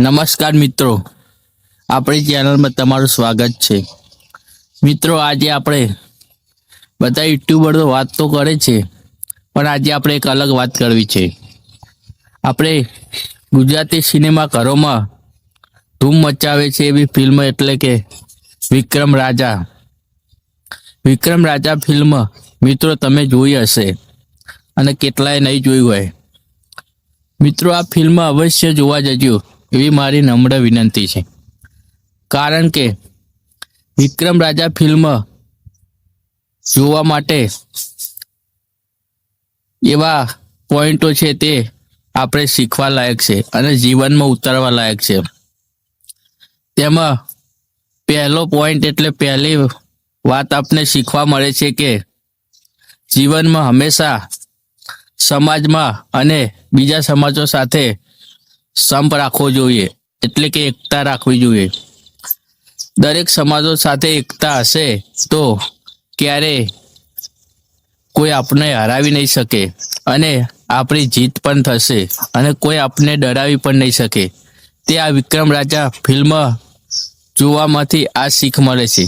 નમસ્કાર મિત્રો. આપણી ચેનલમાં તમારું સ્વાગત છે. મિત્રો, આજે આપણે બધા યુટ્યુબરો વાત તો કરે છે, પણ આજે આપણે એક અલગ વાત કરવી છે. આપણે ગુજરાતી સિનેમા ઘરોમાં ધૂમ મચાવે છે એવી ફિલ્મ એટલે કે વિક્રમ રાજા. વિક્રમ રાજા ફિલ્મ મિત્રો તમે જોઈ હશે અને કેટલાય નહીં જોઈ હોય. મિત્રો, આ ફિલ્મ અવશ્ય જોવા જજો. એવી મારી નમ્ર વિનંતી છે. કારણ કે વિક્રમ રાજા ફિલ્મ જોવા માટે એવા પોઈન્ટો છે તે આપણે શીખવા લાયક છે અને જીવનમાં ઉતારવા લાયક છે. તેમાં પહેલો પોઈન્ટ એટલે પહેલી વાત આપને શીખવા મળે છે કે જીવનમાં હંમેશા સમાજમાં અને બીજા સમાજો સાથે સંપ રાખવો જોઈએ. એટલે કે એકતા રાખવી જોઈએ. દરેક સમાજો સાથે એકતા હશે તો ક્યારે કોઈ આપણે હરાવી નહીં શકે અને આપણી જીત પણ થશે અને કોઈ આપણે ડરાવી પણ નહીં શકે. તે આ વિક્રમ રાજા ફિલ્મ જોવામાંથી આ શીખ મળે છે.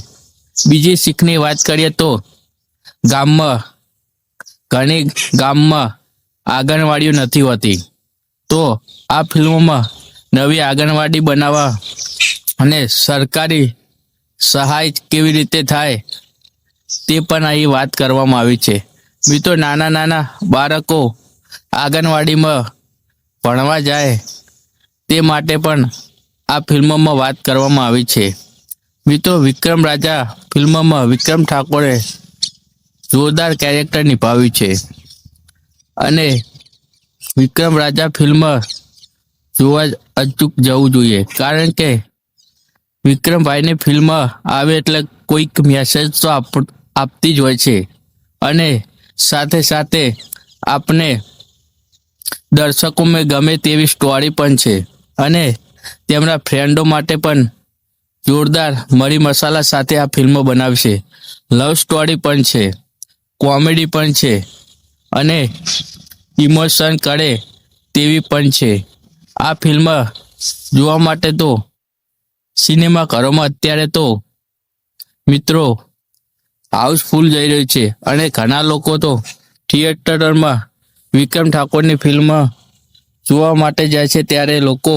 બીજી શીખની વાત કરીએ તો ગામમાં ઘણી ગામમાં આંગણવાડીઓ નથી હોતી. તો આ ફિલ્મોમાં નવી આંગણવાડી બનાવવા અને સરકારી સહાય કેવી રીતે થાય તે પણ અહીં વાત કરવામાં આવી છે. મિત્રો, નાના નાના બાળકો આંગણવાડીમાં ભણવા જાય તે માટે પણ આ ફિલ્મમાં વાત કરવામાં આવી છે. મિત્રો, વિક્રમ રાજા ફિલ્મમાં વિક્રમ ઠાકોરે જોરદાર કેરેક્ટર નિભાવ્યું છે. અને વિક્રમ રાજા ફિલ્મ જોવા અચૂક જવું જોઈએ. કારણ કે વિક્રમભાઈની ફિલ્મ આવે એટલે કોઈક મેસેજ તો આપ- આપતી જ હોય છે. અને સાથે સાથે આપને દર્શકોમાં ગમે તેવી સ્ટોરી પણ છે. અને તેમના ફ્રેન્ડો માટે પણ જોરદાર મરી મસાલા સાથે આ ફિલ્મ બનાવશે. લવ સ્ટોરી પણ છે. કોમેડી પણ છે. અને ઇમોશન કરે તેવી પણ છે. આ ફિલ્મ જોવા માટે તો સિનેમા ઘરોમાં અત્યારે તો મિત્રો હાઉસફુલ જઈ રહ્યું છે અને ઘણા લોકો તો થિયેટરમાં વિક્રમ ઠાકોરની ફિલ્મ જોવા માટે જાય છે ત્યારે લોકો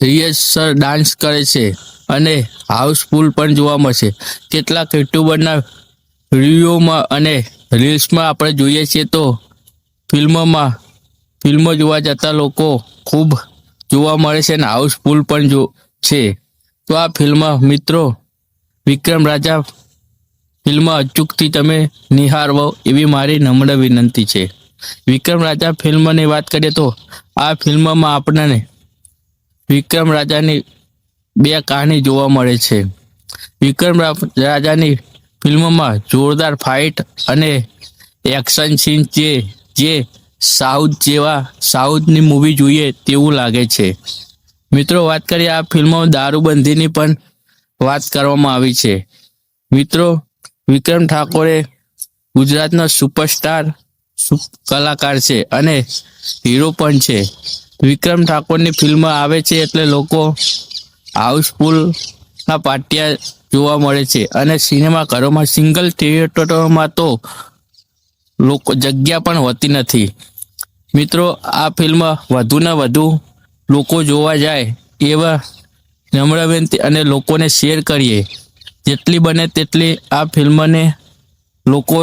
રિહર્સલ ડાન્સ કરે છે અને હાઉસફુલ પણ જોવા મળશે કેટલાક યુટ્યુબરના વિડીયોમાં અને રીલ્સમાં આપણે જોઈએ છીએ તો ફિલ્મોમાં ફિલ્મો જોવા જતા લોકો ખૂબ જોવા મળે છે અને હાઉસફુલ પણ જો છે. તો આ ફિલ્મ મિત્રો વિક્રમ રાજા ફિલ્મ અચૂકથી તમે નિહાળવો એવી મારી નમ્ર વિનંતી છે. વિક્રમ રાજા ફિલ્મની વાત કરીએ તો આ ફિલ્મમાં આપણને વિક્રમ રાજાની બે કહાની જોવા મળે છે. વિક્રમ રાજાની ફિલ્મમાં જોરદાર ફાઇટ અને એક્શન સીન છે જે સાઉથ જેવા સાઉથની મૂવી જોઈએ તેવું લાગે છે. મિત્રો, વાત કરીએ આ ફિલ્મમાં દારૂબંધીની પણ વાત કરવામાં આવી છે. મિત્રો, વિક્રમ ઠાકોરે ગુજરાતના સુપરસ્ટાર કલાકાર છે અને હીરો પણ છે. વિક્રમ ઠાકોરની ફિલ્મ આવે છે એટલે લોકો હાઉસફુલના પાટિયા જોવા મળે છે. અને સિનેમા ઘરોમાં સિંગલ થિયેટરોમાં તો લોકો, જગ્યા પણ હોતી નથી. મિત્રો, આ ફિલ્મ વધુ ને વધુ લોકો જોવા જાય એવા નમ્ર વિનંતી અને લોકોને શેર કરીએ. જેટલી બને તેટલી આ ફિલ્મને લોકો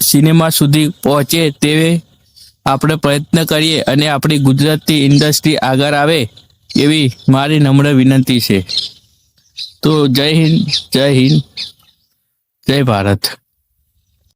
સિનેમા સુધી પહોંચે તેવે આપણે પ્રયત્ન કરીએ અને આપણી ગુજરાતી ઇન્ડસ્ટ્રી આગળ આવે એવી મારી નમ્ર વિનંતી છે. તો જય હિન્દ જય હિન્દ જય ભારત.